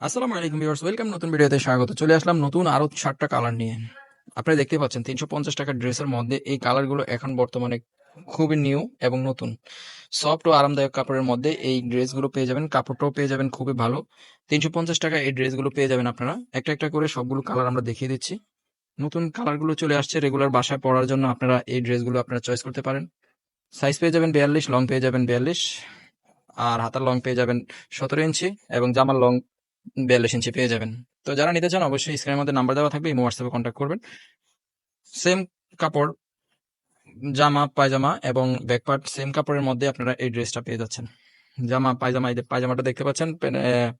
আসসালামু আলাইকুম viewers, welcome, নতুন ভিডিওতে স্বাগত। চলে আসলাম নতুন আরও সাতটা কালার নিয়ে। আপনারা দেখতে পাচ্ছেন তিনশো পঞ্চাশ টাকার ড্রেসের মধ্যে এই কালারগুলো এখন বর্তমানে খুবই নিউ এবং নতুন। সফট ও আরামদায়ক কাপড়ের মধ্যে এই ড্রেসগুলো পেয়ে যাবেন, কাপড়টাও পেয়ে যাবেন খুবই ভালো। তিনশো পঞ্চাশ টাকা এই ড্রেসগুলো পেয়ে যাবেন আপনারা। একটা একটা করে সবগুলো কালার আমরা দেখিয়ে দিচ্ছি। নতুন কালারগুলো চলে আসছে রেগুলার বাসায় পরার জন্য আপনারা এই ড্রেসগুলো আপনারা চয়েস করতে পারেন। সাইজ পেয়ে যাবেন বিয়াল্লিশ, লং পেয়ে যাবেন বিয়াল্লিশ, আর হাতার লং পেয়ে যাবেন সতেরো ইঞ্চি এবং জামার লং বিয়াল্লিশ ইঞ্চি পেয়ে যাবেন। তো যারা নিতে চান অবশ্যই স্ক্রিনের মধ্যে নাম্বার দেওয়া থাকবে হোয়াটসঅ্যাপে কন্ট্যাক্ট করবেন। সেম কাপড়, জামা, পায়জামা এবং ব্যাকপার্ট সেম কাপড়ের মধ্যে আপনারা এই ড্রেসটা পেয়ে যাচ্ছেন। জামা, পায়জামা, এই পায়জামাটা দেখতে পাচ্ছেন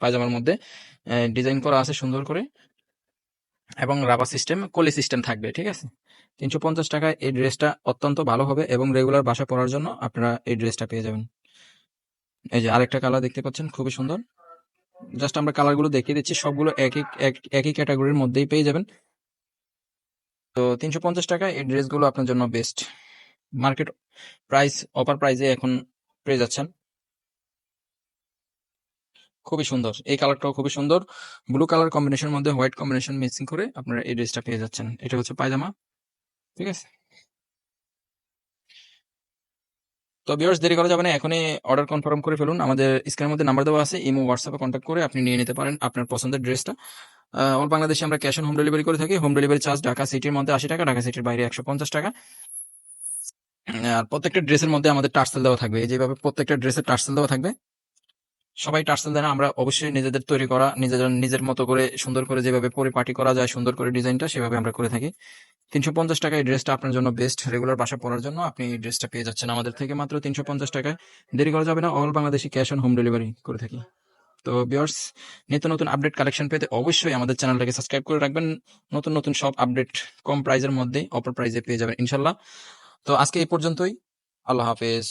পায়জামার মধ্যে ডিজাইন করা আছে সুন্দর করে। এবং রাবার সিস্টেম কলি সিস্টেম থাকবে, ঠিক আছে? তিনশো পঞ্চাশ টাকায় এই ড্রেসটা অত্যন্ত ভালো হবে এবং রেগুলার বাসা পরার জন্য আপনারা এই ড্রেসটা পেয়ে যাবেন। এই যে আরেকটা কালার দেখতে পাচ্ছেন, খুবই সুন্দর। জাস্ট আমরা কালারগুলো দেখিয়ে দিচ্ছি, সবগুলো একই, এক- একই ক্যাটাগরির মধ্যেই পেয়ে যাবেন। তো তিনশো পঞ্চাশ টাকা এই ড্রেসগুলো আপনার জন্য বেস্ট মার্কেট প্রাইস অফার প্রাইসে এখন পেয়ে যাচ্ছেন। খুবই সুন্দর। এই কালারটাও খুবই সুন্দর। ব্লু কালার কম্বিনেশনের মধ্যে হোয়াইট কম্বিনেশন মিক্সিং করে আপনারা এই ড্রেসটা পেয়ে যাচ্ছেন। এটা হচ্ছে পায়জামা। ঠিক আছে? তো বিয়ার্স দেরি করা যাবে না, এখনই অর্ডার কনফার্ম করে ফেলুন। আমাদের স্ক্রিনের মধ্যে নাম্বার দেওয়া আছে ইমো হোয়াটসঅ্যাপে কন্ট্যাক্ট করে আপনি নিয়ে নিতে পারেন আপনার পছন্দের ড্রেসটা অল বাংলাদেশে আমরা ক্যাশ অন হোম ডেলিভারি করে থাকি। হোম ডেলিভারি চার্জ ঢাকা সিটির মধ্যে আশি টাকা, ঢাকা সিটির বাইরে একশো পঞ্চাশ টাকা। আর প্রত্যেকটা ড্রেসের মধ্যে আমাদের টার্সেল দেওয়া থাকবে। এই যেভাবে প্রত্যেকটা ড্রেসের টার্সেল দেওয়া থাকবে, সবাই টার্সেল দেয় আমরা অবশ্যই নিজেদের তৈরি করা, নিজেদের, নিজের মতো করে সুন্দর করে যেভাবে পরিপাটি করা যায়, সুন্দর করে ডিজাইনটা সেভাবে আমরা করে থাকি। তিনশো পঞ্চাশ টাকা এই ড্রেসটা আপনার জন্য বেস্ট রেগুলার বাসা পড়ার জন্য আপনি এই ড্রেসটা পেয়ে যাচ্ছেন আমাদের থেকে মাত্র তিনশো পঞ্চাশ টাকায়। দেরি করা যাবে না all Bangladeshi cash on home delivery করে থাকি। তো বিয়ার্স নিত্য নতুন আপডেট কালেকশন পেতে অবশ্যই আমাদের চ্যানেলটাকে সাবস্ক্রাইব করে রাখবেন। নতুন নতুন সব আপডেট কম প্রাইজের মধ্যে অপর প্রাইজে পেয়ে যাবেন, ইনশাল্লাহ। তো আজকে এই পর্যন্তই। আল্লাহ হাফেজ।